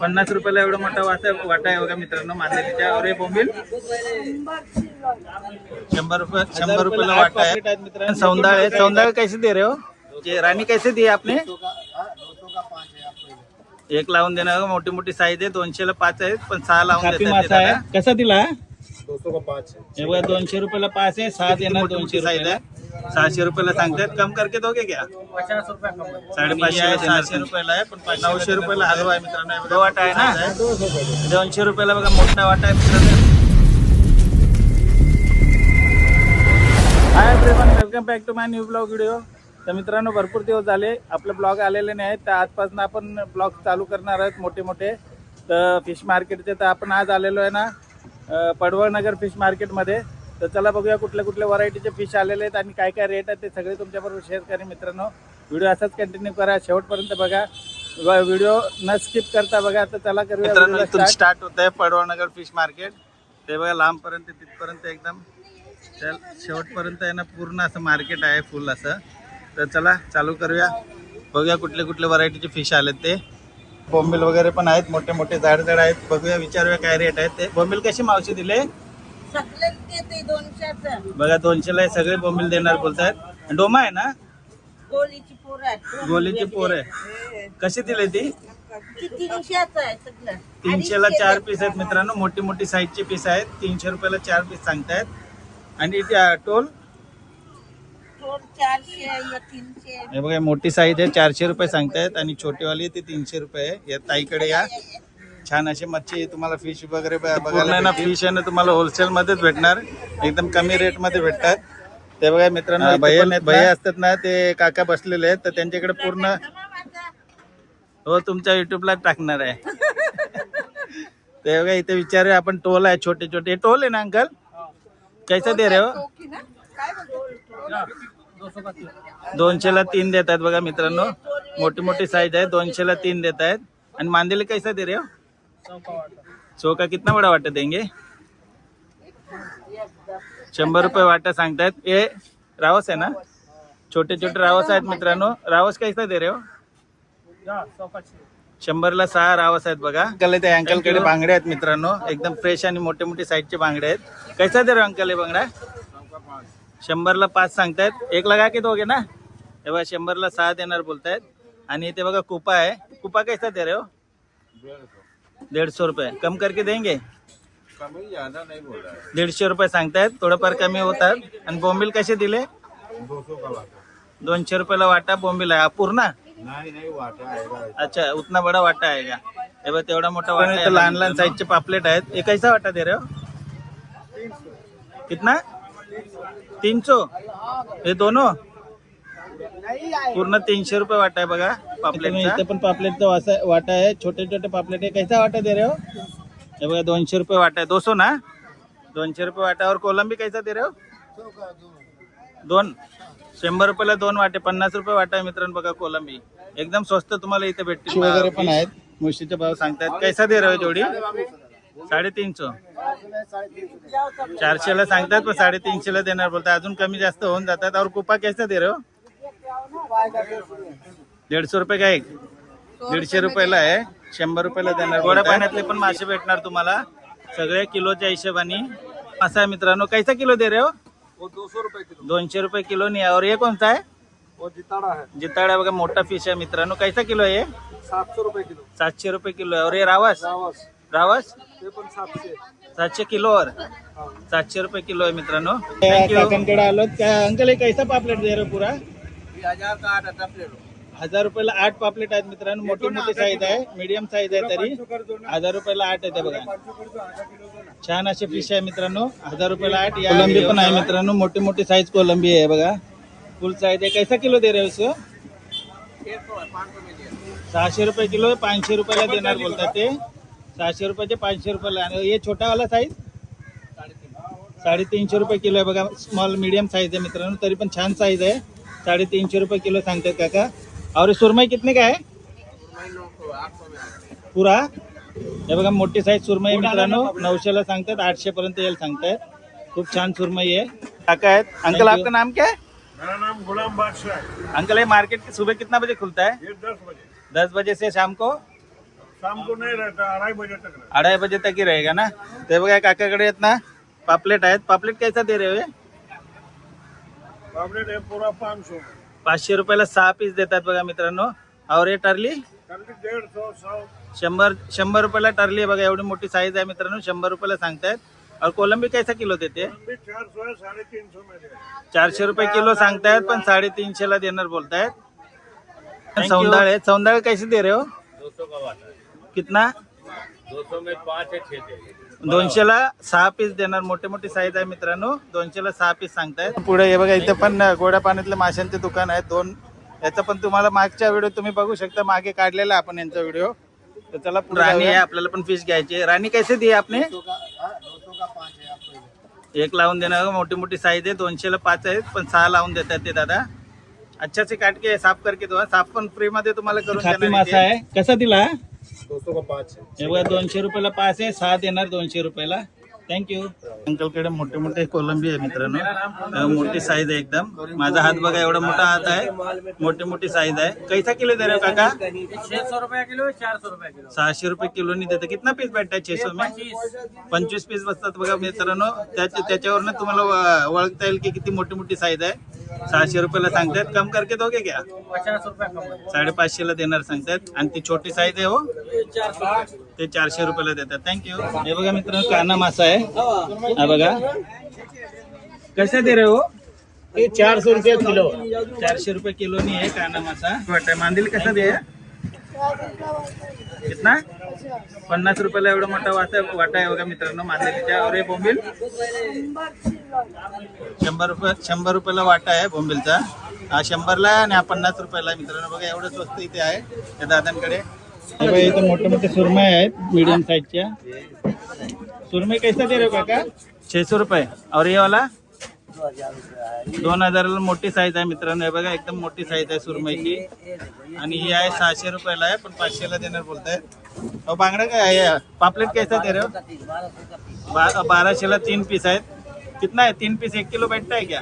पन्नास रुपयाला एवढा मोठा वाटा वाटा आहे बघा मित्रांनो मांदेलीच्या और हे बोंबील. शंभर रुपये शंभर रुपयाला वाटा आहे. मित्रांनो. सौंदाळ आहे सौंदाळ कैसे दे रहे हो? रानी कैसे दी आपने? एक लावून देणार मोठी मोठी साईज आहे दोनशेला पाच आहेत पण सहा लावून देतात कसा दिला? हे बघा दोनशे रुपयाला पाच आहे सहा देणार दोनशे आहे? सहाशे रुपयाला सांगतात. कम करके दोगे क्या साडेपाचशे आहे सहाशे रुपयाला आहे पण नऊशे रुपयाला हलवा आहे मित्रांनो. एवढा वाटा आहे ना? दोनशे रुपयाला. बघा मोठा वाटा आहे मित्रांनो. Hi everyone welcome back to my new blog video तर मित्रांनो भरपूर दिवस झाले. आपले ब्लॉग आलेले नाही आहेत तर आजपासून आपण ब्लॉग चालू करणार आहोत मोठे मोठे. तर फिश मार्केटचे तर आपण आज आलेलो आहे ना पडवळनगर फिश मार्केटमध्ये तर चला बघूया कुठल्या कुठल्या व्हरायटीचे फिश आलेले आहेत आणि काय काय रेट आहेत ते सगळे तुमच्याबरोबर शेअर करेन मित्रांनो. व्हिडिओ असाच कंटिन्यू करा. शेवटपर्यंत बघा. व्हिडिओ न स्किप करता बघा. तर चला करूया स्टार्ट होत आहे पडवळनगर फिश मार्केट ते बघा लांबपर्यंत तिथपर्यंत एकदम. शेवटपर्यंत आहे ना पूर्ण असं मार्केट आहे फुल असं. तर चला चालू करूया. बघूया कुठले कुठले व्हरायटीचे फिश आलेत ते. बोंबील वगैरे पण आहेत मोठे मोठे झाड झाड आहेत. बघूया विचारूया काय रेट आहेत ते. बोंबील कशी मावशी दिले? बघा दोनशेला सगळे बोंबील देणार बोलतायत डोमा आहे ना? गोलीची पोर आहे गोलीची पोर आहे कशी दिली ती? ती तीनशेच आहे सगळं. तीनशेला चार पीस आहेत मित्रांनो. मोठी मोठी साईजची पीस आहेत. तीनशे रुपयाला चार पीस सांगतायत. आणि टोल? चारशे तीनशे. हे बघा मोठी साईज आहे चारशे रुपये सांगतायत आणि छोटीवाली ती तीनशे रुपये आहे. या ताईकडे या. छान अशी मच्छी तुम्हाला फिश वगैरे ब- बघायला ना फिश आहे ना तुम्हाला होलसेल मध्येच भेटणार. एकदम कमी रेटमध्ये भेटतात. ते बघा मित्रांनो भैया भैया असतात ना ते काका बसलेले आहेत तर त्यांच्याकडे पूर्ण हो तुमच्या युट्यूबला टाकणार आहे. ते बघा इथे विचारूया आपण टोल आहे छोटे छोटे हे टोल आहे ना अंकल? कैसा दे रहे हो? दोनशेला तीन देत आहेत बघा मित्रांनो. मोठी मोठी साईज आहे दोनशेला तीन देत आहेत आणि मांदेली कैसा दे रहे हो? सो का कितना बडा वाटा देंगे? शंभर रुपये वाटा सांगतायत. हे रावस आहे ना? छोटे छोटे रावस आहेत मित्रांनो. रावस कैसा दे रहे हो? शंभरला सहा रावस आहेत बघा. अंकल ते अंकलकडे बांगडे आहेत मित्रांनो. एकदम फ्रेश आणि मोठे मोठे साईजचे बांगडे आहेत. कैसा दे रहे हो अंकल हे बांगडा? शंभरला पाच सांगतायत. एक लगा के दोगे ना? हे बघा शंभरला सहा देणार बोलतायत. आणि इथे बघा कुपा आहे. कुपा कैसा दे रहे हो? डेढ़ सौ रुपये. कम करके देंगे? दीडशे रुपये सांगतायत. थोडंफार कमी होतात. आणि बोंबील कसे दिले? दोनशे रुपयाला वाटा बोंबील आहे. हा पूर्ण? अच्छा उतना बडा वाटा आहे का? हे बघ तेवढा मोठा वाटा लहान लहान साईजचे पापलेट आहेत. हे कैसा वाटा दे रहे हो? कितना? तीन सौ हे दोनों? पूर्ण तीनशे रुपये वाटा आहे बघा पापलेट इथे पण पापलेटचा वासा वाटा आहे. छोटे छोटे पापलेट आहे. कैसा वाटा दे रहे हो? हे बघा दोनशे रुपये वाटा आहे. दोसो ना? दोनशे रुपये वाटा. और कोलंबी कैसा दे रहे हो? दोन. शंभर रुपयाला दोन वाटे. पन्नास रुपये वाटा आहे मित्रांनो बघा कोलंबी एकदम स्वस्त तुम्हाला इथे भेटतील. वगैरे पण आहेत. मुशीचे भाव सांगतायत. कैसा दे रहे हो जोडी? साडेतीन सौ चारशेला सांगतात पण साडेतीनशेला देणार बोलतात. अजून कमी जास्त होऊन जातात. और कुपा कैसा दे रहे हो? दीडशे रुपये का एक? दीडशे रुपयाला आहे. शंभर रुपयाला देणार गोड्या पाण्यातले पण मासे भेटणार तुम्हाला. सगळे किलोच्या हिशोबाने. असा आहे मित्रांनो कैसा किलो दे रहे हो? दोनशे रुपये किलो. नहीं और है वो जिताड़ा है जिताड़ा बघा मोठा फिश आहे मित्रांनो. कैसा किलो आहे हे? सात सौ रुपये किलो. सातशे रुपये किलो आहे. और ये रावस? रावस. रावस? ते पण सातशे. सातशे किलोवर सातशे रुपये किलो आहे मित्रांनो. काकांकडे आलो. अंकल हे कैसा पापलेट दे रहे पुरा? हजार का आठ आता हजार रुपयाला आठ पापलेट आहेत मित्रांनो. मोठी मोठी साईज आहे. मीडियम साईज आहे तरी. हजार रुपयाला आठ आहे ते बघा. छान असे फिश आहे मित्रांनो. हजार रुपयाला आठ या कोलंबी पण आहे मित्रांनो. मोठी मोठी साईज कोलंबी आहे बघा. फुल साईज आहे. कैसा किलो दे रहे हो इसको? सहाशे रुपये किलो आहे. पाचशे रुपयाला देणार बोलतात ते. सहाशे रुपयाचे पाचशे रुपयाला आणि हे छोटावाला साईज साडेतीनशे रुपये किलो आहे बघा. स्मॉल मीडियम साईज आहे मित्रांनो. तरी पण छान साईज आहे. साडेतीनशे रुपये किलो सांगतात काका. और ये सुरमई कितने का है पुरा. हे बघा मोठी साईज सुरमई मित्रांनो. नऊशेला सांगतात आठशे पर्यंत येईल सांगतायत खूप छान सुरमई आहे. काका आहेत. अंकल आपका नाम क्या? है मेरा नाम गुलाम बादशाह है अंकल ये मार्केट सुबह कितना बजे खुलता है? दस बजे. दस बजे से शाम को? शाम को नहीं रहता अढ़ाई बजे तक रहता. अढ़ाई बजे तक ही रहेगा ना? ते बघा काकाकडे आहेत ना पापलेट आहेत. पापलेट कैसा दे रहे हो? पापलेट है पूरा पाँच सौ पाचशे रुपयाला सहा पीस देतात बघा मित्रांनो. और हे टरली? सौ सौ. शंभर शंभर रुपयाला टरली आहे बघा एवढी मोठी साईज आहे मित्रांनो शंभर रुपयाला सांगतायत. और कोलंबी कैसा किलो देते? भी चार सौ है साढ़े तीन सौ में दे चारशे रुपये किलो सांगतायत पण साडेतीनशे ला देणार बोलतायत. सौंदाळे सौंदाळे कैसे दे रहे हो? कितना दो सौ में पाँच है छः दे दोनशे ला सहा पीस देणार. मोठे मोठी साईज आहे मित्रांनो. दोनशे ला सहा पीस सांगतायत पुढे हे बघा इथे पण गोड्या पाण्यातले माशांचे दुकान आहे दोन याचा पण तुम्हाला मागच्या व्हिडिओ तुम्ही बघू शकता. मागे काढलेला आपण यांचा व्हिडिओ तर चला राणी आहे आपल्याला पण फिश घ्यायची राणी कैसे दी आपने? एक लावून देणार. मोठी मोठी साईज आहे. दोनशे ला पाच आहेत पण सहा लावून देतात ते दादा. अच्छा से काट के साफ करके दो साफ पण फ्री मध्ये तुम्हाला करून मासा आहे. कसा दिला? दो सौ का पाँच है बघा दोनशे रुपयाला पाच आहे. सहा देणार दोनशे रुपयाला. थँक्यू अंकलकडे मोठे मोठे कोलंबी आहे मित्रांनो. मोठी साईज आहे एकदम. माझा हात बघा एवढा मोठा हात आहे. मोठी मोठी साईज आहे. कैसा किलो दे रहे हो काका? छः सौ रुपया किलो चार सौ रुपया किलो. सहाशे रुपये किलोनी देते. कितना पीस भेटतात छे सौ में? पंचवीस. पीस बसतात बघा मित्रांनो. त्याच्या त्याच्यावरनं तुम्हाला ओळखता येईल की किती मोठी मोठी साईज आहे. सहाशे रुपयाला सांगतायत कम करके दोगे क्या? पचास रुपया कम साडेपाचशे ला देणार सांगतायत. आणि ती छोटी साईज आहे हो. ते चारशे रुपयाला देतात. थँक्यू हे बघा मित्रांनो काना मासा आहे. हा बघा. कसे दे रे हो? ये चार सौ रुपया किलो. चारशे रुपये किलोनी आहे काना मासा. वाटाय मांदिल कसा दे? कितना? पन्नास रुपयाला एवढा मोठा वाटा वाटा आहे बघा मित्रांनो मांदिलीच्या अरे बोंबील. शंभर रुपये शंभर रुपयाला वाटा आहे बोंबीलचा. हा शंभरला आहे आणि हा पन्नास रुपयाला मित्रांनो बघा एवढं स्वस्त इथे आहे त्या दादांकडे. हे बघा इथे मोठे मोठे सुरमई आहेत मीडियम साईजच्या सुरमई कैसा दे रहे हो काका? छे सौ रुपये. और ये वाला? दोन हजाराला मोठी साईज आहे मित्रांनो. हे बघा एकदम मोठी साईज आहे सुरमईची. आणि ही आहे सहाशे रुपयाला आहे पण पाचशेला देणार बोलताय. अहो बांगडा काय आहे? पापलेट कैसा दे रहे हो? बाराशेला तीन पीस आहेत. कितना आहे तीन पीस एक किलो भेटत आहे क्या?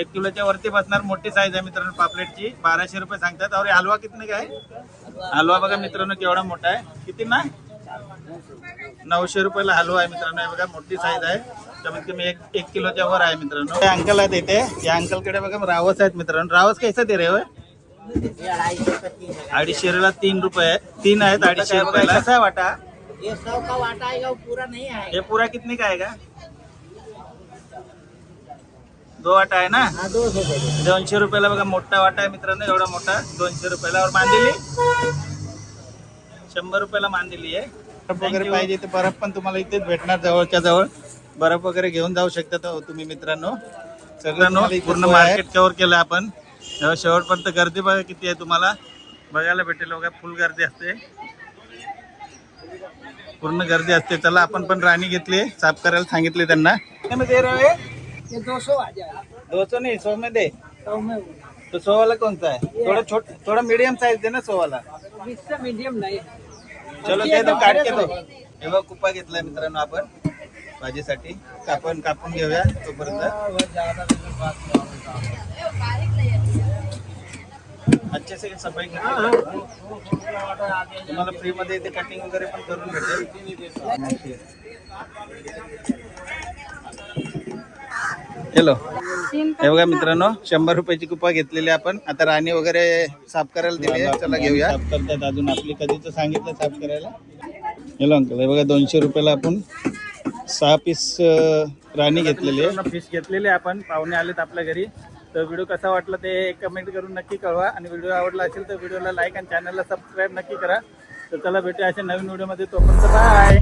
एक किलोच्या वरती बसणार मोठी साईज आहे मित्रांनो पापलेटची. बाराशे रुपये सांगतात. और हलवा कितने का आहे? हलवा बघा मित्रांनो केवढा मोठा आहे. किती ना नऊशे रुपयाला हलवा आहे मित्रांनो. हे बघा मोठी साईज आहे. कमीत कमी एक एक किलोच्या वर आहे मित्रांनो. हे अंकल आहेत इथे. या अंकलकडे बघा रावस आहेत मित्रांनो. रावस कैसा दे रे होय? अडीचशे ला तीन रुपये आहे. तीन आहेत अडीचशे रुपयाला. कसा आहे वाटा? वाटा आएगा वो पूरा नहीं आएगा हे पुरा कितने का आहे का? दो वाटा आहे ना? हाँ दोनशे रुपयाला बघा मोठा वाटा आहे मित्रांनो एवढा मोठा दोनशे रुपयाला और मांदिली शंभर रुपयाला मांदिली आहे बर्फ वगैरे पाहिजे ते बर्फ पण तुम्हाला इथेच भेटणार जवळच्या जवळ. बर्फ वगैरे घेऊन जाऊ शकता तुम्ही मित्रांनो. सगळ्यांनो पूर्ण मार्केट कव्हर केलं आपण. शेवटपर्यंत गर्दी बघा किती आहे तुम्हाला. बघायला भेटेल बघा फुल गर्दी असते. पूर्ण गर्दी असते. चला आपण पण राणी घेतली साफ करायला सांगितले त्यांना. ये दो सौ आ जाएगा दो सौ नहीं सौ में दे सौ में तो सौ वाला कौन सा है. थोड़ा छोटा थोड़ा मीडियम साइज दे ना सौ वाला मीडियम नहीं. चलो ते तो काट के तो. हे बघ कुपा घेतलाय मित्रांनो आपण. भाजीसाठी. कापून कापून घेऊया तोपर्यंत. अच्छे से सफाई तुम्हाला फ्री मध्ये इथे कटिंग वगैरे पण करून भेटेल. हॅलो हे बघा मित्रांनो शंभर रुपयाची कुपा घेतलेली आपण. आता राणी वगैरे साफ करायला दिली आहे. चला घेऊया. साफ करतात अजून आपली कधीच सांगितलं साफ करायला? हॅलो अंकल हे बघा दोनशे रुपयाला आपण सहा पीस राणी घेतलेली आहे. फिश घेतलेले आपण. पाहुणे आलेत आपल्या घरी. तर व्हिडिओ कसा वाटला ते कमेंट करून नक्की कळवा. आणि व्हिडिओ आवडला असेल तर व्हिडिओला लाईक आणि चॅनलला सबस्क्राईब नक्की करा. तर चला भेटूया अशा नवीन व्हिडिओमध्ये तोपर्यंत बाय